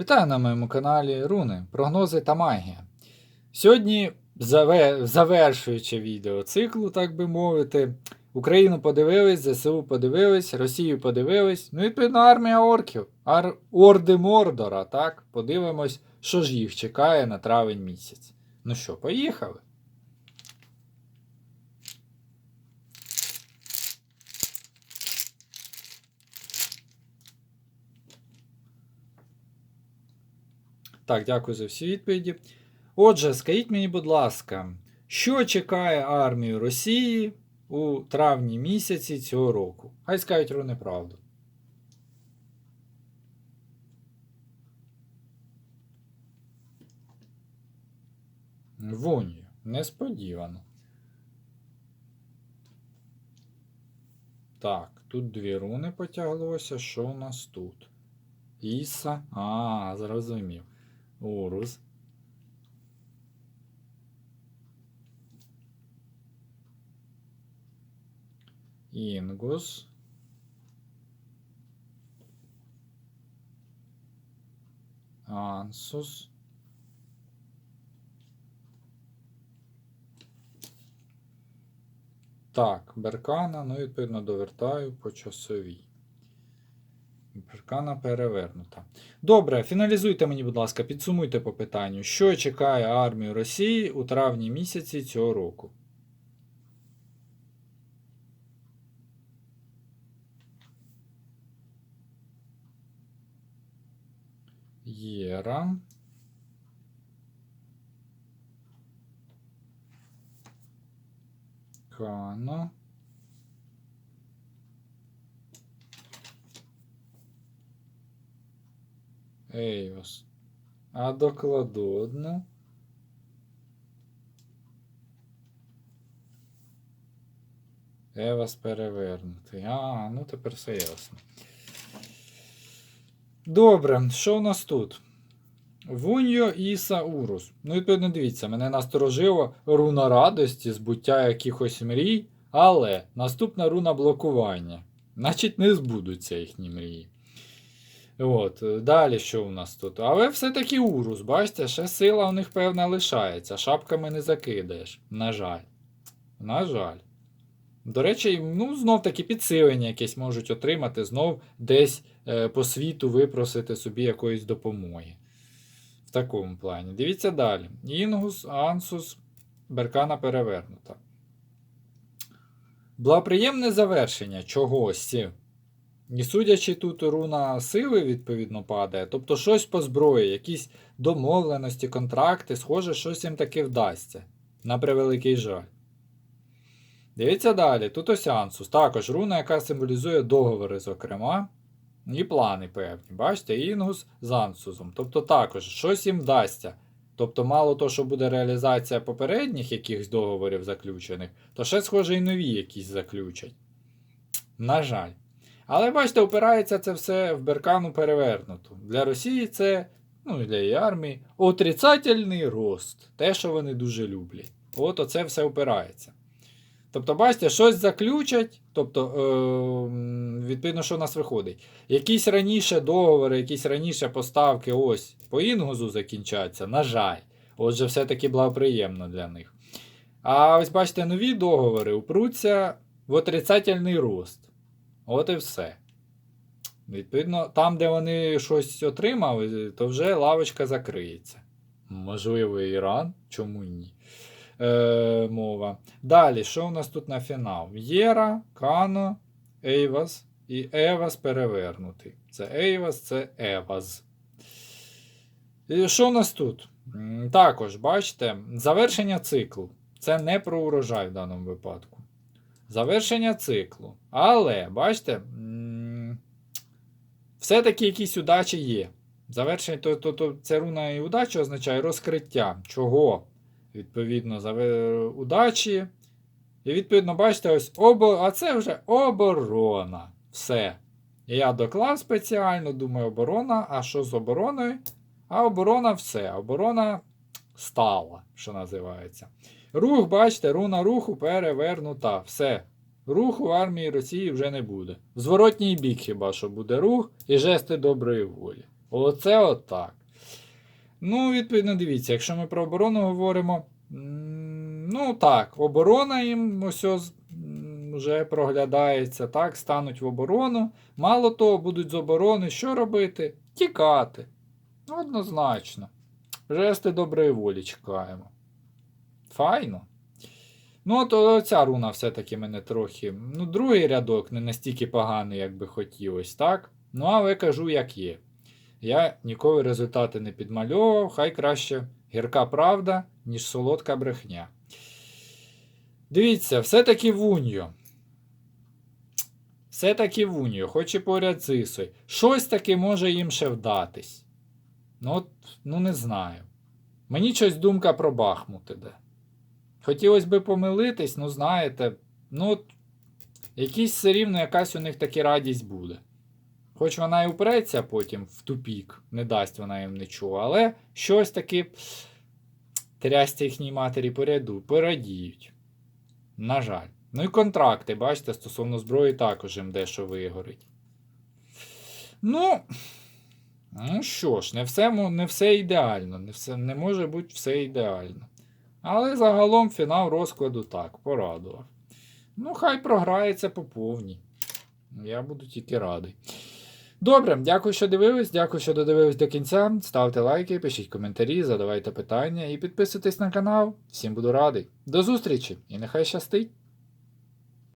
Вітаю на моєму каналі Руни, прогнози та магія. Сьогодні, завершуючи відео циклу, так би мовити, Україну подивились, ЗСУ подивились, Росію подивились, ну відповідно армія орків, ар... Орди Мордора, так? Подивимось, що ж їх чекає на травень місяць. Ну що, поїхали? Так, дякую за всі відповіді. Отже, скажіть мені, будь ласка, що чекає армію Росії у травні місяці цього року? Хай скажуть руни правду. Вунью. Несподівано. Так, тут дві руни потяглося. Що у нас тут? Іса. А, зрозумів. Урус. Інгус. Ансус. Так, беркана, ну, відповідно, довертаю по часовій. Беркана перевернута. Добре, фіналізуйте мені, будь ласка, підсумуйте по питанню, що чекає армію Росії у травні місяці цього року. Єра. Кано. Ейвос. А докладу одну. Евас перевернутий. А, ну тепер все ясно. Добре, що у нас тут? Вуньо Іса Урус. Ну, відповідно, дивіться, мене насторожило руна радості, збуття якихось мрій, але наступна руна блокування. Значить, не збудуться їхні мрії. От, е, далі що у нас тут? Але все-таки урус, бачите, ще сила у них певна лишається. Шапками не закидаєш. На жаль. На жаль. До речі, ну, знов таки підсилення якесь можуть отримати, знов десь е, по світу випросити собі якоїсь допомоги. В такому плані. Дивіться далі. Інгус, Ансус, Беркана перевернута. Благоприємне завершення чогось. І судячи тут, руна сили, відповідно, падає. Тобто щось по зброї, якісь домовленості, контракти, схоже, щось їм таки вдасться. На превеликий жаль. Дивіться далі. Тут ось Ансус. Також руна, яка символізує договори, зокрема, і плани певні. Бачите, Інгус з Ансусом. Тобто також щось їм вдасться. Тобто, мало того, що буде реалізація попередніх якихось договорів заключених, то ще, схоже, і нові якісь заключать. На жаль. Але бачите, опирається це все в беркану перевернуту. Для Росії це, ну і для її армії, отрицательний рост. Те, що вони дуже люблять. От оце все опирається. Тобто, бачите, щось заключать, тобто, е, відповідно, що у нас виходить. Якісь раніше договори, якісь раніше поставки ось по інгузу закінчаться, на жаль. Отже, все-таки благоприємно для них. А ось бачите, нові договори упруться в отрицательний рост. От і все. Відповідно, там, де вони щось отримали, то вже лавочка закриється. Можливо, Іран, чому ні? Е, мова. Далі, що у нас тут на фінал? Єра, Кано, Ейвас і Евас перевернутий. Це Ейвас, це Евас. І що у нас тут? Також, бачите, завершення циклу. Це не про урожай в даному випадку. Завершення циклу. Але, бачите, все-таки якісь удачі є. Завершення, то, то, то це руна і удача означає розкриття. Чого? Відповідно, заве- удачі. І відповідно, бачите, ось обо... а це вже оборона. Все. Я доклав спеціально, думаю, оборона. А що з обороною? А оборона все. Оборона стала, що називається. Рух, бачите, руна руху перевернута. Все. Руху в армії Росії вже не буде. В зворотній бік хіба що буде рух і жести доброї волі. Оце отак. Ну, відповідно, дивіться, якщо ми про оборону говоримо. Ну так, оборона їм ось вже проглядається, так, стануть в оборону. Мало того, будуть з оборони. Що робити? Тікати. Однозначно. Жести доброї волі чекаємо. Файно. Ну, от ця руна все-таки мене трохи. Ну, другий рядок не настільки поганий, як би хотілося, так? Ну, але кажу, як є. Я ніколи результати не підмальовував, хай краще гірка правда, ніж солодка брехня. Дивіться, все-таки Вуньо. Все-таки Вуньо, хоч і поряд з Ісою. Щось таки може їм ще вдатись. Ну, от, ну не знаю. Мені щось думка про Бахмут іде. Хотілося би помилитись, ну знаєте, ну от, якийсь все рівно якась у них таки радість буде. Хоч вона і упреться потім в тупік, не дасть вона їм нічого, але щось таки трясся їхній матері поряду, порадіють. На жаль. Ну і контракти, бачите, стосовно зброї також їм дещо вигорить. Ну, ну що ж, не все, не все ідеально, не, все, не може бути все ідеально. Але загалом фінал розкладу так, порадував. Ну, хай програється по повній. Я буду тільки радий. Добре, дякую, що дивились. Дякую, що додивились до кінця. Ставте лайки, пишіть коментарі, задавайте питання і підписуйтесь на канал. Всім буду радий. До зустрічі і нехай щастить!